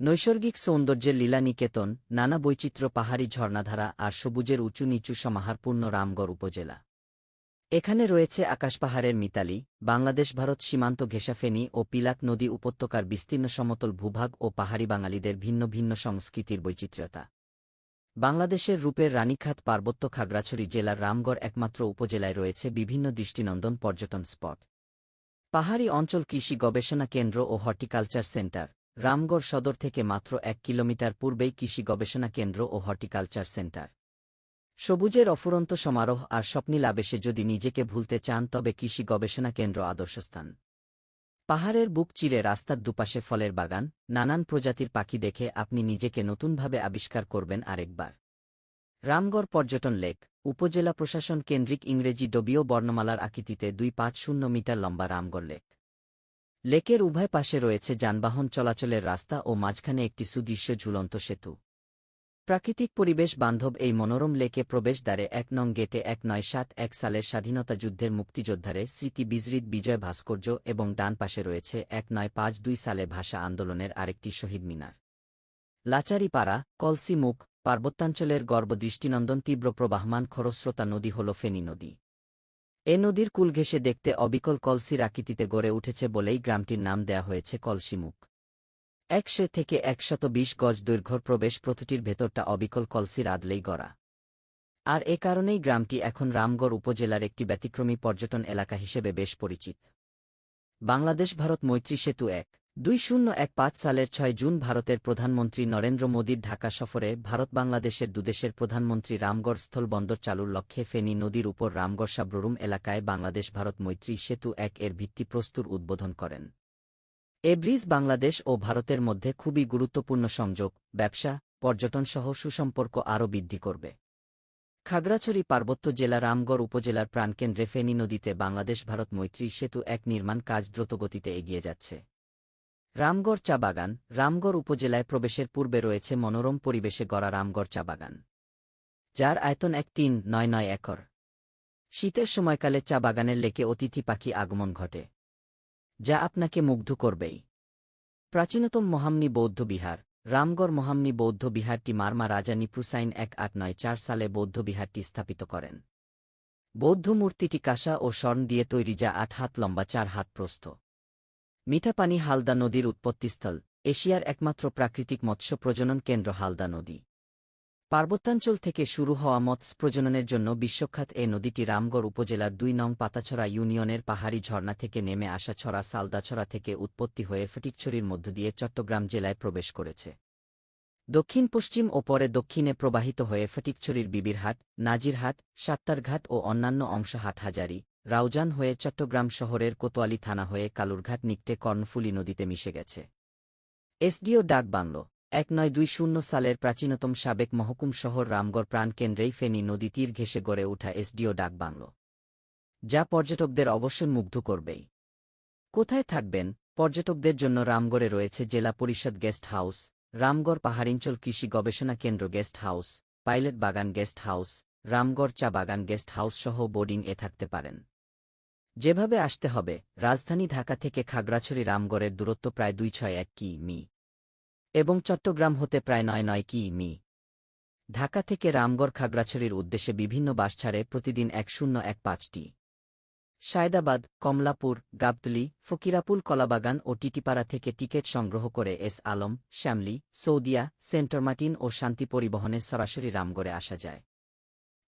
নৈসর্গিক সৌন্দর্যের লীলা নিকেতন নানা বৈচিত্র্য পাহাড়ি ঝর্ণাধারা আর সবুজের উঁচু নিচু সমাহারপূর্ণ রামগড় উপজেলা। এখানে রয়েছে আকাশপাহাড়ের মিতালি, বাংলাদেশ ভারত সীমান্ত ঘেঁষাফেনী ও পিলাক নদী উপত্যকার বিস্তীর্ণ সমতল ভূভাগ ও পাহাড়ি বাঙালিদের ভিন্ন ভিন্ন সংস্কৃতির বৈচিত্র্যতা। বাংলাদেশের রূপের রানীখাত পার্বত্য খাগড়াছড়ি জেলার রামগড় একমাত্র উপজেলায় রয়েছে বিভিন্ন দৃষ্টিনন্দন পর্যটন স্পট। পাহাড়ি অঞ্চল কৃষি গবেষণা কেন্দ্র ও হর্টিকালচার সেন্টার। রামগড় সদর থেকে মাত্র এক কিলোমিটার পূর্বেই কৃষি গবেষণা কেন্দ্র ও হর্টিকালচার সেন্টার। সবুজের অফুরন্ত সমারোহ আর স্বপ্নীল আবেশে যদি নিজেকে ভুলতে চান, তবে কৃষি গবেষণা কেন্দ্র আদর্শস্থান। পাহাড়ের বুক চিরে রাস্তার দুপাশে ফলের বাগান, নানান প্রজাতির পাখি দেখে আপনি নিজেকে নতুনভাবে আবিষ্কার করবেন আরেকবার। রামগড় পর্যটন লেক, উপজেলা প্রশাসন কেন্দ্রিক ইংরেজি ডবিও বর্ণমালার আকৃতিতে দুই পাঁচ শূন্য মিটার লম্বা রামগড় লেক। লেকের উভয় পাশে রয়েছে যানবাহন চলাচলের রাস্তা ও মাঝখানে একটি সুদৃশ্য ঝুলন্ত সেতু। প্রাকৃতিক পরিবেশ বান্ধব এই মনোরম লেকে প্রবেশদ্বারে এক নং গেটে এক নয় সাত এক সালের স্বাধীনতা যুদ্ধের মুক্তিযোদ্ধারে স্মৃতি বিজরিত বিজয় ভাস্কর্য এবং ডান পাশে রয়েছে এক নয় পাঁচ দুই সালে ভাষা আন্দোলনের আরেকটি শহীদ মিনার। লাচারিপাড়া কলসি মুখ পার্বত্যাঞ্চলের গর্ব দৃষ্টিনন্দন তীব্র প্রবাহমান খরস্রোতা নদী হল ফেনী নদী। এ নদীর কুল ঘেঁষে দেখতে অবিকল কলসির আকৃতিতে গড়ে উঠেছে বলেই গ্রামটির নাম দেয়া হয়েছে কলসিমুখ। একশে থেকে একশত বিশ গজ দৈর্ঘ্য প্রবেশ প্রতিটির ভেতরটা অবিকল কলসির আদলেই গড়া। আর এ কারণেই গ্রামটি এখন রামগড় উপজেলার একটি ব্যতিক্রমী পর্যটন এলাকা হিসেবে বেশ পরিচিত। বাংলাদেশ ভারত মৈত্রী সেতু এক। দুই শূন্য এক পাঁচ সালের ছয় জুন ভারতের প্রধানমন্ত্রী নরেন্দ্র মোদীর ঢাকা সফরে ভারত বাংলাদেশের দুদেশের প্রধানমন্ত্রী রামগড় স্থল বন্দর চালুর লক্ষ্যে ফেনী নদীর উপর রামগড় সাব্রুম এলাকায় বাংলাদেশ ভারত মৈত্রী সেতু এক এর ভিত্তিপ্রস্তুর উদ্বোধন করেন। এ ব্রিজ বাংলাদেশ ও ভারতের মধ্যে খুবই গুরুত্বপূর্ণ সংযোগ, ব্যবসা পর্যটনসহ সুসম্পর্ক আরও বৃদ্ধি করবে। খাগড়াছড়ি পার্বত্য জেলা রামগড় উপজেলার প্রাণকেন্দ্রে ফেনী নদীতে বাংলাদেশ ভারত মৈত্রী সেতু এক নির্মাণ কাজ দ্রুতগতিতে এগিয়ে যাচ্ছে। রামগড় চা বাগান, রামগড় উপজেলায় প্রবেশের পূর্বে রয়েছে মনোরম পরিবেশে গড়া রামগড় চা বাগান, যার আয়তন এক তিন নয় নয় একর। শীতের সময়কালে চা বাগানের লেকে অতিথি পাখি আগমন ঘটে, যা আপনাকে মুগ্ধ করবেই। প্রাচীনতম মহামনি বৌদ্ধ বিহার, রামগড় মহামনি বৌদ্ধ বিহারটি মারমা রাজা নিপ্রুসাইন এক আট নয় চার সালে বৌদ্ধ বিহারটি স্থাপিত করেন। বৌদ্ধ মূর্তিটি কাঁসা ও স্বর্ণ দিয়ে তৈরি যা আট হাত লম্বা, চার হাত প্রস্থ। মিঠাপানি হালদা নদীর উৎপত্তিস্থল, এশিয়ার একমাত্র প্রাকৃতিক মৎস্য প্রজনন কেন্দ্র হালদা নদী। পার্বত্যাঞ্চল থেকে শুরু হওয়া মৎস্য প্রজননের জন্য বিশ্বখ্যাত এ নদীটি রামগড় উপজেলার দুই নং পাতাছড়া ইউনিয়নের পাহাড়ি ঝর্ণা থেকে নেমে আসা ছড়া সালদাছড়া থেকে উৎপত্তি হয়ে ফটিকছড়ির মধ্য দিয়ে চট্টগ্রাম জেলায় প্রবেশ করেছে। দক্ষিণ, পশ্চিম ও পরে দক্ষিণে প্রবাহিত হয়ে ফটিকছড়ির বিবিরহাট, নাজিরহাট, সাত্তারঘাট ও অন্যান্য অংশ হাটহাজারি রাউজান হয়ে চট্টগ্রাম শহরের কোতোয়ালি থানা হয়ে কালুরঘাট নিকটে কর্ণফুলি নদীতে মিশে গেছে। এসডিও ডাক বাংলো, এক নয় শূন্য সালের প্রাচীনতম সাবেক মহকুম শহর রামগড় প্রাণকেন্দ্রেই ফেনী নদী তীর ঘেসে গড়ে ওঠা এসডিও ডাক বাংলো। যা পর্যটকদের অবশ্যই মুগ্ধ করবেই। কোথায় থাকবেন? পর্যটকদের জন্য রামগড়ে রয়েছে জেলা পরিষদ গেস্ট হাউস, রামগড় পাহাড়িঞ্চল কৃষি গবেষণা কেন্দ্র গেস্ট হাউস, পাইলট বাগান গেস্ট হাউস, রামগড় চা বাগান গেস্ট হাউস সহ বোর্ডিং এ থাকতে পারেন। যেভাবে আসতে হবে, রাজধানী ঢাকা থেকে খাগড়াছড়ি রামগড়ের দূরত্ব প্রায় দুই ছয় এক কি মি এবং চট্টগ্রাম হতে প্রায় নয় নয় কি মি ঢাকা থেকে রামগড় খাগড়াছড়ির উদ্দেশ্যে বিভিন্ন বাস ছাড়ে প্রতিদিন এক শূন্য এক পাঁচটি। সায়দাবাদ, কমলাপুর, গাবতলি, ফকিরাপুল, কলাবাগান ও টিটিপাড়া থেকে টিকিট সংগ্রহ করে এস আলম, শ্যামলি, সৌদিয়া সেন্টরমার্টিন ও শান্তি পরিবহনে সরাসরি রামগড়ে আসা যায়।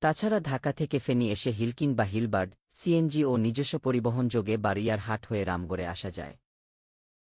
তাছাড়া ঢাকা থেকে ফেনি এসে হিলকিং বা হিলবার্ড, সিএনজি ও নিজস্ব পরিবহন যোগে হাট হয়ে রামগড়ে আসা যায়।